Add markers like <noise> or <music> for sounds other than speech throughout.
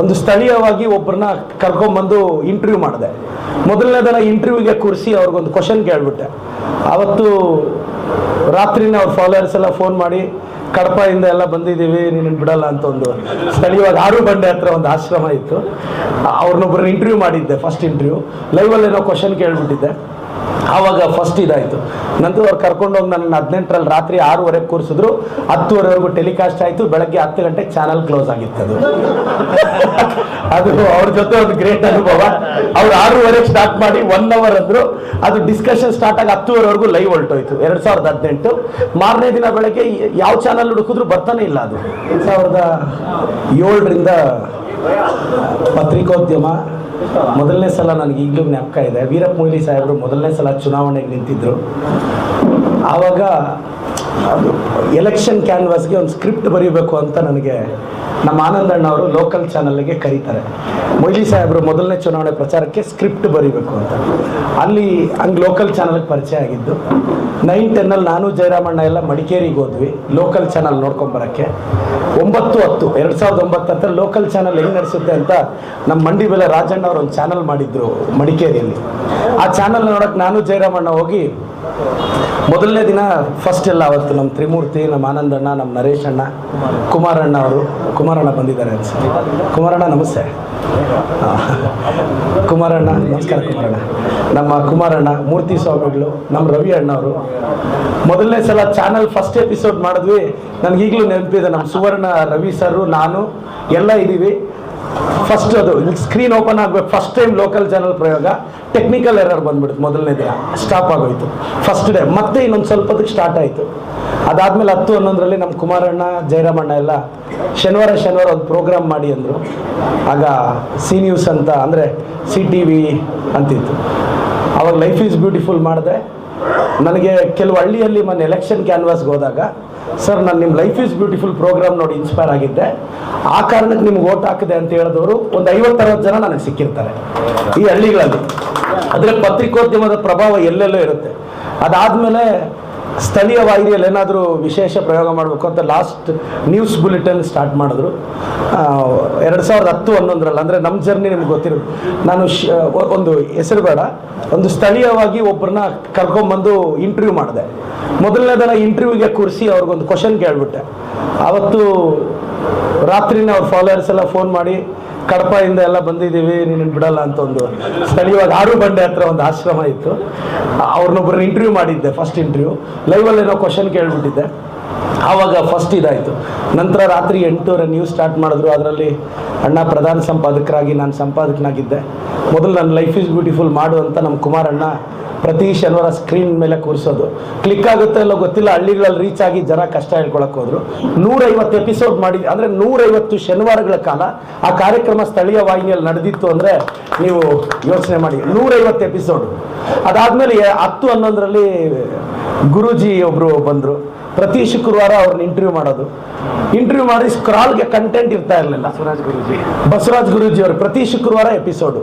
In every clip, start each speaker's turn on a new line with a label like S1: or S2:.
S1: ಒಂದು ಸ್ಥಳೀಯವಾಗಿ ಒಬ್ಬರನ್ನ ಕರ್ಕೊಂಬಂದು ಇಂಟರ್ವ್ಯೂ ಮಾಡಿದೆ. ಮೊದಲನೇ ದಿನ ಇಂಟರ್ವ್ಯೂಗೆ ಕೂರಿಸಿ ಅವ್ರಿಗೊಂದು ಕ್ವಶನ್ ಕೇಳ್ಬಿಟ್ಟೆ. ಅವತ್ತು ರಾತ್ರಿನೇ ಅವ್ರ ಫಾಲೋವರ್ಸ್ ಎಲ್ಲ ಫೋನ್ ಮಾಡಿ ಕಡಪದಿಂದ ಎಲ್ಲ ಬಂದಿದ್ದೀವಿ, ನೀನು ಬಿಡಲ್ಲ ಅಂತ ಒಂದು ಸ್ಥಳೀಯವಾಗಿ ಆರು ಬಂಡೆ ಹತ್ರ ಒಂದು ಆಶ್ರಮ ಇತ್ತು. ಅವ್ರನ್ನೊಬ್ಬರನ್ನ ಇಂಟರ್ವ್ಯೂ ಮಾಡಿದ್ದೆ ಫಸ್ಟ್ ಇಂಟರ್ವ್ಯೂ ಲೈವಲ್ಲಿ ಏನೋ ಕ್ವಶನ್ ಕೇಳ್ಬಿಟ್ಟಿದ್ದೆ. ಆವಾಗ ಫಸ್ಟ್ ಇದಾಯಿತು. ನಂತರ ಅವ್ರು ಕರ್ಕೊಂಡೋಗಿ ನನ್ನ ಹದಿನೆಂಟರಲ್ಲಿ ರಾತ್ರಿ ಆರೂವರೆಗೆ ಕೂರಿಸಿದ್ರು. ಹತ್ತುವರೆವರೆಗೂ ಟೆಲಿಕಾಸ್ಟ್ ಆಯಿತು. ಬೆಳಗ್ಗೆ ಹತ್ತು ಗಂಟೆಗೆ ಚಾನಲ್ ಕ್ಲೋಸ್ ಆಗಿತ್ತು ಅದು. ಅದು ಅವ್ರ ಜೊತೆ ಒಂದು ಗ್ರೇಟ್ ಅನುಭವ. ಅವ್ರು ಆರೂವರೆಗೆ ಸ್ಟಾರ್ಟ್ ಮಾಡಿ ಒನ್ ಅವರ್ ಅಂದರು. ಅದು ಡಿಸ್ಕಷನ್ ಸ್ಟಾರ್ಟ್ ಆಗಿ ಹತ್ತುವರೆವರೆಗೂ ಲೈವ್ ಹೊಲ್ಟೋಯ್ತು ಎರಡು ಸಾವಿರದ ಹದಿನೆಂಟು. ಮಾರನೇ ದಿನ ಬೆಳಗ್ಗೆ ಯಾವ ಚಾನಲ್ ಹುಡುಕಿದ್ರು ಬರ್ತಾನೆ ಇಲ್ಲ ಅದು. ಎರಡು ಸಾವಿರದ ಏಳರಿಂದ ಪತ್ರಿಕೋದ್ಯಮ ಮೊದಲನೇ ಸಲ ನನಗೆ ಈಗಲೂ ಜ್ಞಾಪಕ ಇದೆ. ವೀರಪ್ಪ ಮೊಯ್ಲಿ ಸಾಹೇಬರು ಮೊದಲನೇ ಸಲ ಚುನಾವಣೆಗೆ ನಿಂತಿದ್ರು. ಆವಾಗ ಎಲೆಕ್ಷನ್ ಕ್ಯಾನ್ವಾಸ್ಗೆ ಒಂದು ಸ್ಕ್ರಿಪ್ಟ್ ಬರೀಬೇಕು ಅಂತ ನನಗೆ ನಮ್ಮ ಆನಂದಣ್ಣ ಅವರು ಲೋಕಲ್ ಚಾನಲ್ಗೆ ಕರೀತಾರೆ. ಮೊಯ್ಲಿ ಸಾಹೇಬರು ಮೊದಲನೇ ಚುನಾವಣೆ ಪ್ರಚಾರಕ್ಕೆ ಸ್ಕ್ರಿಪ್ಟ್ ಬರೀಬೇಕು ಅಂತ. ಅಲ್ಲಿ ಹಂಗೆ ಲೋಕಲ್ ಚಾನಲ್ಗೆ ಪರಿಚಯ ಆಗಿದ್ದು. ನೈನ್ ಟೆನ್ನಲ್ಲಿ ನಾನು, ಜಯರಾಮಣ್ಣ ಎಲ್ಲ ಮಡಿಕೇರಿಗೆ ಹೋದ್ವಿ ಲೋಕಲ್ ಚಾನಲ್ ನೋಡ್ಕೊಂಬರಕ್ಕೆ ಒಂಬತ್ತು ಹತ್ತು, ಎರಡು ಸಾವಿರದ ಒಂಬತ್ತು ಹತ್ತರ ಲೋಕಲ್ ಚಾನಲ್ ಹೆಂಗೆ ನಡೆಸುತ್ತೆ ಅಂತ ನಮ್ಮ ಮಂಡಿ ಬೆಲೆ ರಾಜಣ್ಣ ಅವರು ಒಂದು ಚಾನಲ್ ಮಾಡಿದ್ರು ಮಡಿಕೇರಿಯಲ್ಲಿ. ಆ ಚಾನಲ್ ನೋಡಕ್ಕೆ ನಾನು, ಜಯರಾಮಣ್ಣ ಹೋಗಿ ಮೊದಲನೇ ದಿನ ಫಸ್ಟ್ ಎಲ್ಲ ಅವತ್ತು ನಮ್ಮ ತ್ರಿಮೂರ್ತಿ, ನಮ್ಮ ಆನಂದಣ್ಣ, ನಮ್ಮ ನರೇಶ್ ಅಣ್ಣ ಕುಮಾರಣ್ಣ ಅವರು, ಕುಮಾರಣ್ಣ ಬಂದಿದ್ದಾರೆ ಅನ್ಸುತ್ತೆ ಕುಮಾರಣ್ಣ, ನಮಸ್ತೆ. ಕುಮಾರಣ್ಣ, ನಮಸ್ಕಾರ ಕುಮಾರಣ್ಣ. ನಮ್ಮ ಕುಮಾರಣ್ಣ, ಮೂರ್ತಿ ಸ್ವಾಮಿಗಳು, ನಮ್ಮ ರವಿ ಅಣ್ಣ ಅವರು ಮೊದಲನೇ ಸಲ ಚಾನಲ್ ಫಸ್ಟ್ ಎಪಿಸೋಡ್ ಮಾಡಿದ್ವಿ. ನನಗೀಗಲೂ ನೆನಪಿದೆ, ನಮ್ಮ ಸುವರ್ಣ, ರವಿ ಸರು, ನಾನು, ಎಲ್ಲ ಇದ್ದೀವಿ. ಫಸ್ಟ್ ಅದು. ಸ್ಕ್ರೀನ್ ಓಪನ್ ಆಗಬೇಕು. ಫಸ್ಟ್ ಟೈಮ್ ಲೋಕಲ್ ಚಾನಲ್ ಪ್ರಯೋಗ. ಟೆಕ್ನಿಕಲ್ ಎರರ್ ಬಂದ್ಬಿಡ್ತು ಮೊದಲನೇ ದಿನ. ಸ್ಟಾಪ್ ಆಗೋಯ್ತು. ಫಸ್ಟ್ ಡೇ ಮತ್ತೆ ಇನ್ನೊಂದು ಸ್ವಲ್ಪ ಹೊತ್ತಿಗೆ ಸ್ಟಾರ್ಟ್ ಆಯಿತು. ಅದಾದಮೇಲೆ ಹತ್ತು ಹನ್ನೊಂದರಲ್ಲಿ ನಮ್ಮ ಕುಮಾರಣ್ಣ, ಜಯರಾಮಣ್ಣ ಎಲ್ಲ ಶನಿವಾರ ಶನಿವಾರ ಒಂದು ಪ್ರೋಗ್ರಾಮ್ ಮಾಡಿ ಅಂದರು. ಆಗ ಸಿ ನ್ಯೂಸ್ ಅಂತ, ಅಂದರೆ ಸಿ ಟಿ ವಿ ಅಂತಿತ್ತು. ಅವಾಗ ಲೈಫ್ ಈಸ್ ಬ್ಯೂಟಿಫುಲ್ ಮಾಡಿದೆ. ನನಗೆ ಕೆಲವು ಹಳ್ಳಿಯಲ್ಲಿ ಮೊನ್ನೆ ಎಲೆಕ್ಷನ್ ಕ್ಯಾನ್ವಾಸ್ಗೆ ಹೋದಾಗ ಸರ್ ನಾನು ನಿಮ್ಮ ಲೈಫ್ ಈಸ್ ಬ್ಯೂಟಿಫುಲ್ ಪ್ರೋಗ್ರಾಮ್ ನೋಡಿ ಇನ್ಸ್ಪೈರ್ ಆಗಿದ್ದೆ. ಆ ಕಾರಣಕ್ಕೆ ನಿಮ್ಗೆ ಓಟ್ ಹಾಕಿದೆ ಅಂತ ಹೇಳಿದವರು ಒಂದು ಐವತ್ತರವತ್ತು ಜನ ನನಗೆ ಸಿಕ್ಕಿರ್ತಾರೆ. ಈ ಹಳ್ಳಿಗಳಲ್ಲಿ. ಅದರಲ್ಲಿ ಪತ್ರಿಕೋದ್ಯಮದ ಪ್ರಭಾವ ಎಲ್ಲೆಲ್ಲೋ ಇರುತ್ತೆ. ಅದಾದಮೇಲೆ ಸ್ಥಳೀಯ ವಾಹಿನಿಯಲ್ಲಿ ಏನಾದರೂ ವಿಶೇಷ ಪ್ರಯೋಗ ಮಾಡಬೇಕು ಅಂತ ಲಾಸ್ಟ್ ನ್ಯೂಸ್ ಬುಲೆಟನ್ ಸ್ಟಾರ್ಟ್ ಮಾಡಿದ್ರು. ಎರಡು ಸಾವಿರದ ಹತ್ತು ಹನ್ನೊಂದರಲ್ಲಿ, ಅಂದರೆ ನಮ್ಮ ಜರ್ನಿ ನಿಮ್ಗೆ ಗೊತ್ತಿರೋದು. ನಾನು ಒಂದು ಹೆಸರು ಬೇಡ, ಒಂದು ಸ್ಥಳೀಯವಾಗಿ ಒಬ್ಬರನ್ನ ಕರ್ಕೊಂಬಂದು ಇಂಟರ್ವ್ಯೂ ಮಾಡಿದೆ. ಮೊದಲನೇ ದಿನ ಇಂಟರ್ವ್ಯೂಗೆ ಕೂರಿಸಿ ಅವ್ರಿಗೊಂದು ಕ್ವಶನ್ ಕೇಳ್ಬಿಟ್ಟೆ. ಅವತ್ತು ರಾತ್ರಿನೇ ಅವ್ರ ಫಾಲೋವರ್ಸ್ ಎಲ್ಲ ಫೋನ್ ಮಾಡಿ ಕಡಪದಿಂದ ಎಲ್ಲ ಬಂದಿದ್ದೀವಿ, ನೀನು ಬಿಡಲ್ಲ ಅಂತ ಒಂದು ಸ್ಥಳೀಯವಾಗಿ ಆರು ಬಂಡೆ ಹತ್ರ ಒಂದು ಆಶ್ರಮ ಇತ್ತು. ಅವ್ರನ್ನೊಬ್ಬರನ್ನ ಇಂಟರ್ವ್ಯೂ ಮಾಡಿದ್ದೆ ಫಸ್ಟ್ ಇಂಟರ್ವ್ಯೂ ಲೈವಲ್ಲಿ ಏನೋ ಕ್ವಶನ್ ಕೇಳ್ಬಿಟ್ಟಿದ್ದೆ. ಆವಾಗ ಫಸ್ಟ್ ಇದಾಯಿತು. ನಂತರ ರಾತ್ರಿ ಎಂಟೂವರೆ ನ್ಯೂಸ್ ಸ್ಟಾರ್ಟ್ ಮಾಡಿದ್ರು. ಅದರಲ್ಲಿ ಅಣ್ಣ ಪ್ರಧಾನ ಸಂಪಾದಕರಾಗಿ ನಾನು ಸಂಪಾದಕನಾಗಿದ್ದೆ. ಮೊದಲು ನನ್ನ ಲೈಫ್ ಈಸ್ ಬ್ಯೂಟಿಫುಲ್ ಮಾಡು ಅಂತ ನಮ್ಮ ಕುಮಾರಣ್ಣ ಪ್ರತಿ ಶನಿವಾರ ಸ್ಕ್ರೀನ್ ಮೇಲೆ ಕೂರಿಸೋದು. ಕ್ಲಿಕ್ ಆಗುತ್ತೆ ಅಲ್ಲ ಗೊತ್ತಿಲ್ಲ. ಹಳ್ಳಿಗಳಲ್ಲಿ ರೀಚ್ ಆಗಿ ಜನ ಕಷ್ಟ ಹೇಳ್ಕೊಳಕ್ಕೆ ಹೋದ್ರು. ನೂರೈವತ್ತು ಎಪಿಸೋಡ್ ಮಾಡಿ ಅಂದರೆ ನೂರೈವತ್ತು ಶನಿವಾರಗಳ ಕಾಲ ಆ ಕಾರ್ಯಕ್ರಮ ಸ್ಥಳೀಯ ವಾಹಿನಿಯಲ್ಲಿ ನಡೆದಿತ್ತು ಅಂದರೆ ನೀವು ಯೋಚನೆ ಮಾಡಿ. ನೂರೈವತ್ತು ಎಪಿಸೋಡ್ ಅದಾದಮೇಲೆ ಹತ್ತು ಹನ್ನೊಂದರಲ್ಲಿ ಗುರೂಜಿ ಒಬ್ಬರು ಬಂದರು. ಪ್ರತಿ ಶುಕ್ರವಾರ ಅವ್ರನ್ನ ಇಂಟರ್ವ್ಯೂ ಮಾಡೋದು. ಇಂಟರ್ವ್ಯೂ ಮಾಡಿ ಸ್ಕ್ರಾಲ್ಗೆ ಕಂಟೆಂಟ್ ಇರ್ತಾ ಇರಲಿಲ್ಲ. ಬಸವರಾಜ್ ಗುರುಜಿ. ಬಸವರಾಜ್ ಗುರುಜಿ ಅವರು ಪ್ರತಿ ಶುಕ್ರವಾರ ಎಪಿಸೋಡು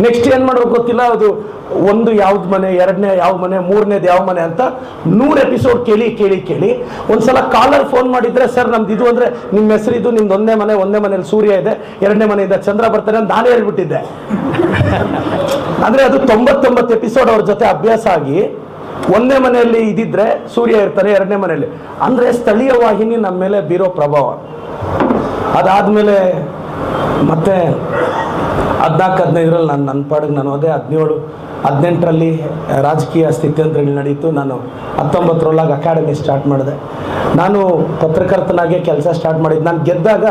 S1: ನೆಕ್ಸ್ಟ್ ಏನು ಮಾಡ್ಬೇಕು ಗೊತ್ತಿಲ್ಲ ಅದು ಒಂದು ಯಾವ್ದು ಮನೆ ಎರಡನೇ ಯಾವ ಮನೆ ಮೂರನೇದು ಯಾವ ಮನೆ ಅಂತ ನೂರು ಎಪಿಸೋಡ್ ಕೇಳಿ ಕೇಳಿ ಕೇಳಿ. ಒಂದ್ಸಲ ಕಾಲರ್ ಫೋನ್ ಮಾಡಿದ್ರೆ ಸರ್ ನಮ್ದು ಇದು ಅಂದ್ರೆ ನಿಮ್ಮ ಹೆಸರು ಇದು ನಿಮ್ದು ಒಂದೇ ಮನೆ ಒಂದೇ ಮನೇಲಿ ಸೂರ್ಯ ಇದೆ ಎರಡನೇ ಮನೆಯಿಂದ ಚಂದ್ರ ಬರ್ತಾನೆ ಅಂತ ನಾನೇ ಹೇಳ್ಬಿಟ್ಟಿದ್ದೆ. <laughs> ಅಂದ್ರೆ ಅದು ತೊಂಬತ್ತೊಂಬತ್ತು ಎಪಿಸೋಡ್ ಅವ್ರ ಜೊತೆ ಅಭ್ಯಾಸ ಆಗಿ ಒಂದೇ ಮನೆಯಲ್ಲಿ ಇದಿದ್ರೆ ಸೂರ್ಯ ಇರ್ತಾನೆ, ಎರಡನೇ ಮನೆಯಲ್ಲಿ. ಅಂದ್ರೆ ಸ್ಥಳೀಯ ವಾಹಿನಿ ನಮ್ಮ ಮೇಲೆ ಬೀರೋ ಪ್ರಭಾವ. ಅದಾದ್ಮೇಲೆ ಮತ್ತೆ ಹದಿನಾಲ್ಕು, ಹದಿನೈದರಲ್ಲಿ ನಾನು ನನ್ನ ಪಾಡಿಗೆ ನಾನು ಅದೇ ಹದಿನೇಳು ಹದಿನೆಂಟರಲ್ಲಿ ರಾಜಕೀಯ ಸ್ಥಿತ್ಯಂತರಗಳು ನಡೀತು ನಾನು ಹತ್ತೊಂಬತ್ತರೊಳಗೆ ಅಕಾಡೆಮಿ ಸ್ಟಾರ್ಟ್ ಮಾಡಿದೆ. ನಾನು ಪತ್ರಕರ್ತನಾಗೆ ಕೆಲಸ ಸ್ಟಾರ್ಟ್ ಮಾಡಿದ್ದು. ನಾನು ಗೆದ್ದಾಗ,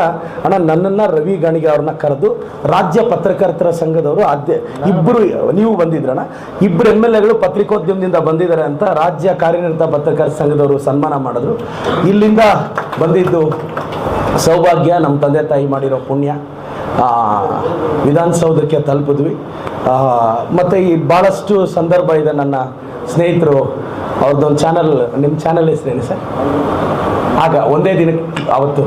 S1: ಅಣ್ಣ, ನನ್ನನ್ನು ರವಿ ಗಣಿಗೆ ಅವ್ರನ್ನ ಕರೆದು ರಾಜ್ಯ ಪತ್ರಕರ್ತರ ಸಂಘದವರು ಅಧ್ಯ ಇಬ್ಬರು ನೀವು ಬಂದಿದ್ರಣ ಇಬ್ಬರು ಎಂ ಎಲ್ ಎಗಳು ಪತ್ರಿಕೋದ್ಯಮದಿಂದ ಬಂದಿದ್ದಾರೆ ಅಂತ ರಾಜ್ಯ ಕಾರ್ಯನಿರತ ಪತ್ರಕರ್ತರ ಸಂಘದವರು ಸನ್ಮಾನ ಮಾಡಿದ್ರು. ಇಲ್ಲಿಂದ ಬಂದಿದ್ದು ಸೌಭಾಗ್ಯ, ನಮ್ಮ ತಂದೆ ತಾಯಿ ಮಾಡಿರೋ ಪುಣ್ಯ. ವಿಧಾನಸೌಧಕ್ಕೆ ತಲುಪಿದ್ವಿ. ಮತ್ತು ಈ ಭಾಳಷ್ಟು ಸಂದರ್ಭ ಇದೆ ನನ್ನ ಸ್ನೇಹಿತರು, ಅವ್ರದ್ದೊಂದು ಚಾನಲ್ ನಿಮ್ಮ ಚಾನಲ್ ಹೆಸರೇನು ಸರ್? ಆಗ ಒಂದೇ ದಿನಕ್ಕೆ ಅವತ್ತು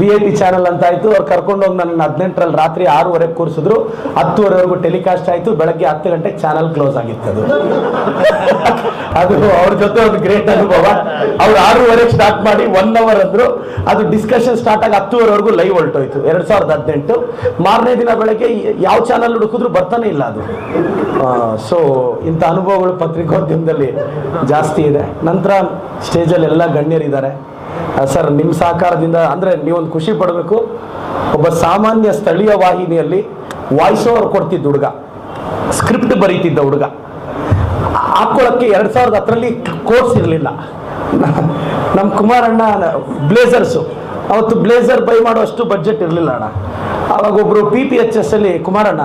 S1: ವಿ ಐ ಪಿ ಚಾನಲ್ ಅಂತ ಆಯ್ತು. ಅವ್ರು ಕರ್ಕೊಂಡೋಗಿ ನನ್ನ ಹದಿನೆಂಟರಲ್ಲಿ ರಾತ್ರಿ ಆರೂವರೆಗೆ ಕೂರಿಸಿದ್ರು. ಹತ್ತುವರೆವರೆಗೂ ಟೆಲಿಕಾಸ್ಟ್ ಆಯ್ತು. ಬೆಳಗ್ಗೆ ಹತ್ತು ಗಂಟೆಗೆ ಚಾನಲ್ ಕ್ಲೋಸ್ ಆಗಿತ್ತು ಅದು. ಅದು ಅವ್ರ ಜೊತೆ ಒಂದು ಗ್ರೇಟ್ ಅನುಭವ. ಅವ್ರು ಆರೂವರೆಗೆ ಸ್ಟಾರ್ಟ್ ಮಾಡಿ ಒನ್ ಅವರ್ ಅಂದ್ರು. ಅದು ಡಿಸ್ಕಷನ್ ಸ್ಟಾರ್ಟ್ ಆಗಿ ಹತ್ತುವರೆವರೆಗೂ ಲೈವ್ ಹೊರಟೋಯ್ತು. ಎರಡ್ ಸಾವಿರದ ಹದಿನೆಂಟು. ಮಾರನೇ ದಿನ ಬೆಳಗ್ಗೆ ಯಾವ ಚಾನಲ್ ಹುಡುಕಿದ್ರು ಬರ್ತಾನೆ ಇಲ್ಲ ಅದು. ಸೊ ಇಂಥ ಅನುಭವಗಳು ಪತ್ರಿಕೋದ್ಯಮದಲ್ಲಿ ಜಾಸ್ತಿ ಇದೆ. ನಂತರ ಸ್ಟೇಜಲ್ಲಿ ಎಲ್ಲ ಗಣ್ಯರಿದ್ದಾರೆ. ಸರ್ ನಿಮ್ಮ ಸಹಕಾರದಿಂದ ಅಂದರೆ ನೀವೊಂದು ಖುಷಿ ಪಡಬೇಕು. ಒಬ್ಬ ಸಾಮಾನ್ಯ ಸ್ಥಳೀಯ ವಾಹಿನಿಯಲ್ಲಿ ವಾಯ್ಸ್ ಓವರ್ ಕೊಡ್ತಿದ್ದ ಹುಡುಗ. ಸ್ಕ್ರಿಪ್ಟ್ ಬರೀತಿದ್ದ ಹುಡುಗ. ಹಾಕೊಳ್ಳೋಕ್ಕೆ ಎರಡು ಸಾವಿರದ ಹತ್ತರಲ್ಲಿ ಕೋರ್ಸ್ ಇರಲಿಲ್ಲ. ನಮ್ಮ ಕುಮಾರಣ್ಣ ಬ್ಲೇಸರ್ಸು ಅವತ್ತು ಬ್ಲೇಸರ್ ಬೈ ಮಾಡುವಷ್ಟು ಬಜೆಟ್ ಇರಲಿಲ್ಲ ಅಣ್ಣ. ಆವಾಗ ಒಬ್ಬರು ಪಿ ಪಿ ಎಚ್ ಎಸ್ ಅಲ್ಲಿ ಕುಮಾರಣ್ಣ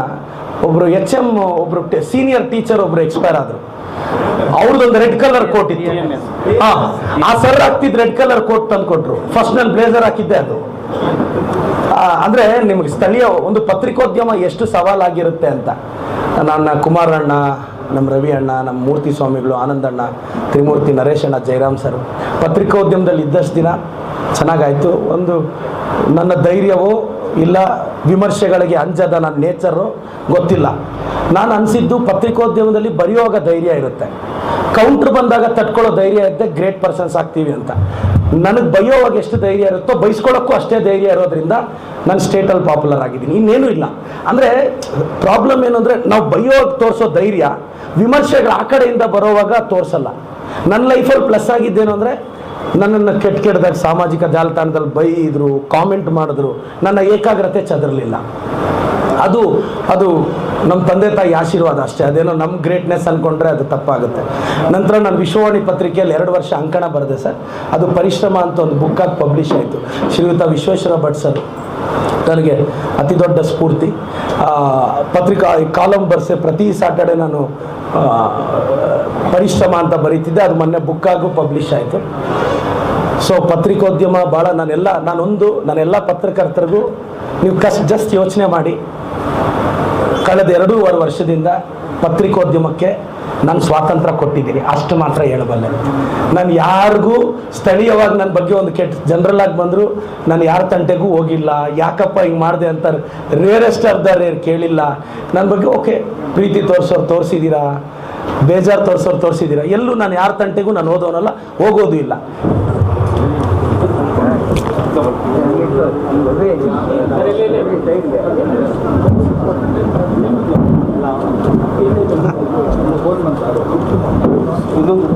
S1: ಒಬ್ಬರು ಎಚ್ ಎಂ ಒಬ್ಬರು ಸೀನಿಯರ್ ಟೀಚರ್ ಒಬ್ಬರು ಎಕ್ಸ್ಪೈರ್ ಆದರು. ಅವ್ರದ್ದೊಂದು ರೆಡ್ ಕಲರ್ ಕೋಟ್ ಇತ್ತು. ಹಾಂ, ಆ ಸರ್ ಹಾಕ್ತಿದ್ದು ರೆಡ್ ಕಲರ್ ಕೋಟ್ ತಂದುಕೊಟ್ರು ಫಸ್ಟ್ ನಾನು ಬ್ಲೇಸರ್ ಹಾಕಿದ್ದೆ ಅದು. ಅಂದರೆ ನಿಮ್ಗೆ ಸ್ಥಳೀಯ ಒಂದು ಪತ್ರಿಕೋದ್ಯಮ ಎಷ್ಟು ಸವಾಲಾಗಿರುತ್ತೆ ಅಂತ. ನನ್ನ ಕುಮಾರಣ್ಣ ನಮ್ಮ ರವಿ ಅಣ್ಣ, ನಮ್ಮ ಮೂರ್ತಿ ಸ್ವಾಮಿಗಳು, ಆನಂದಣ್ಣ, ತ್ರಿಮೂರ್ತಿ ನರೇಶ್ ಅಣ್ಣ ಜಯರಾಮ್ ಸರ್. ಪತ್ರಿಕೋದ್ಯಮದಲ್ಲಿ ಇದ್ದಷ್ಟು ದಿನ ಚೆನ್ನಾಗಾಯಿತು. ಒಂದು ನನ್ನ ಧೈರ್ಯವೋ ಇಲ್ಲ ವಿಮರ್ಶೆಗಳಿಗೆ ಅಂಜದ ನನ್ನ ನೇಚರು ಗೊತ್ತಿಲ್ಲ. ನಾನು ಅನಿಸಿದ್ದು ಪತ್ರಿಕೋದ್ಯಮದಲ್ಲಿ ಬರೆಯುವಾಗ ಧೈರ್ಯ ಇರುತ್ತೆ. ಕೌಂಟ್ರ್ ಬಂದಾಗ ತಟ್ಕೊಳ್ಳೋ ಧೈರ್ಯ ಇದ್ದೆ, ಗ್ರೇಟ್ ಪರ್ಸನ್ಸ್ ಆಗ್ತೀವಿ ಅಂತ. ನನಗೆ ಬೈಯೋವಾಗ ಎಷ್ಟು ಧೈರ್ಯ ಇರುತ್ತೋ ಬೈಸ್ಕೊಳ್ಳೋಕ್ಕೂ ಅಷ್ಟೇ ಧೈರ್ಯ ಇರೋದ್ರಿಂದ ನಾನು ಸ್ಟೇಟಲ್ಲಿ ಪಾಪ್ಯುಲರ್ ಆಗಿದ್ದೀನಿ. ಇನ್ನೇನು ಇಲ್ಲ. ಅಂದರೆ ಪ್ರಾಬ್ಲಮ್ ಏನು ಅಂದರೆ ನಾವು ಬೈಯೋವಾಗ ತೋರಿಸೋ ಧೈರ್ಯ ವಿಮರ್ಶೆಗಳು ಆ ಕಡೆಯಿಂದ ಬರೋವಾಗ ತೋರಿಸಲ್ಲ. ನನ್ನ ಲೈಫಲ್ಲಿ ಪ್ಲಸ್ ಆಗಿದ್ದೇನು ಅಂದರೆ ನನ್ನನ್ನು ಕೆಟ್ಟ ಕೆಟ್ಟದಾಗ ಸಾಮಾಜಿಕ ಜಾಲತಾಣದಲ್ಲಿ ಬೈದರು ಕಾಮೆಂಟ್ ಮಾಡಿದ್ರು, ನನ್ನ ಏಕಾಗ್ರತೆ ಚದರಲಿಲ್ಲ. ಅದು ಅದು ನಮ್ಮ ತಂದೆ ತಾಯಿ ಆಶೀರ್ವಾದ ಅಷ್ಟೇ. ಅದೇನೋ ನಮ್ಮ ಗ್ರೇಟ್ನೆಸ್ ಅನ್ಕೊಂಡ್ರೆ ಅದು ತಪ್ಪಾಗುತ್ತೆ. ನಂತರ ನಾನು ವಿಶ್ವವಾಣಿ ಪತ್ರಿಕೆಯಲ್ಲಿ ಎರಡು ವರ್ಷ ಅಂಕಣ ಬರೆದೆ ಸರ್. ಅದು ಪರಿಶ್ರಮ ಅಂತ ಒಂದು ಬುಕ್ಕಾಗಿ ಪಬ್ಲಿಷ್ ಆಯಿತು. ಶ್ರೀಯುತ ವಿಶ್ವೇಶ್ವರ ಭಟ್ ಸರ್. ನನಗೆ ಅತಿ ದೊಡ್ಡ ಸ್ಫೂರ್ತಿ. ಪತ್ರಿಕಾ ಕಾಲಂ ಬರ್ಸೆ ಪ್ರತಿ ಸಾಟರ್ಡೆ ನಾನು ಪರಿಶ್ರಮ ಅಂತ ಬರೀತಿದ್ದೆ. ಅದು ಮೊನ್ನೆ ಬುಕ್ಕಾಗೂ ಪಬ್ಲಿಷ್ ಆಯಿತು. ಸೊ ಪತ್ರಿಕೋದ್ಯಮ ಭಾಳ ನಾನೆಲ್ಲ, ನಾನೊಂದು, ನಾನೆಲ್ಲ ಪತ್ರಕರ್ತರಿಗೂ ನೀವು ಕಸ್ ಜಸ್ಟ್ ಯೋಚನೆ ಮಾಡಿ. ಕಳೆದ ಎರಡೂವರೆ ವರ್ಷದಿಂದ ಪತ್ರಿಕೋದ್ಯಮಕ್ಕೆ ನಾನು ಸ್ವಾತಂತ್ರ್ಯ ಕೊಟ್ಟಿದ್ದೀನಿ. ಅಷ್ಟು ಮಾತ್ರ ಹೇಳಬಲ್ಲೆ. ನಾನು ಯಾರಿಗೂ ಸ್ಥಳೀಯವಾಗಿ ನನ್ನ ಬಗ್ಗೆ ಒಂದು ಕೆಟ್ಟ ಜನರಲ್ ಆಗಿ ಬಂದರು, ನಾನು ಯಾರ ತಂಟೆಗೂ ಹೋಗಿಲ್ಲ, ಯಾಕಪ್ಪ ಹಿಂಗೆ ಮಾಡಿದೆ ಅಂತಾರೆ. ರೇರೆಸ್ಟ್ ಆಫ್ ದ ರೇರ್ ಕೇಳಿಲ್ಲ. ನನ್ನ ಬಗ್ಗೆ, ಓಕೆ, ಪ್ರೀತಿ ತೋರಿಸೋರು ತೋರಿಸಿದ್ದೀರಾ ಬೇಜಾರು ತೋರಿಸೋರು ತೋರಿಸಿದ್ದೀರಾ ಎಲ್ಲೂ ನಾನು ಯಾರ ತಂಟೆಗೂ ನಾನು ಓದೋನಲ್ಲ ಹೋಗೋದು ಇಲ್ಲ.
S2: ಇನ್ನೊಂದು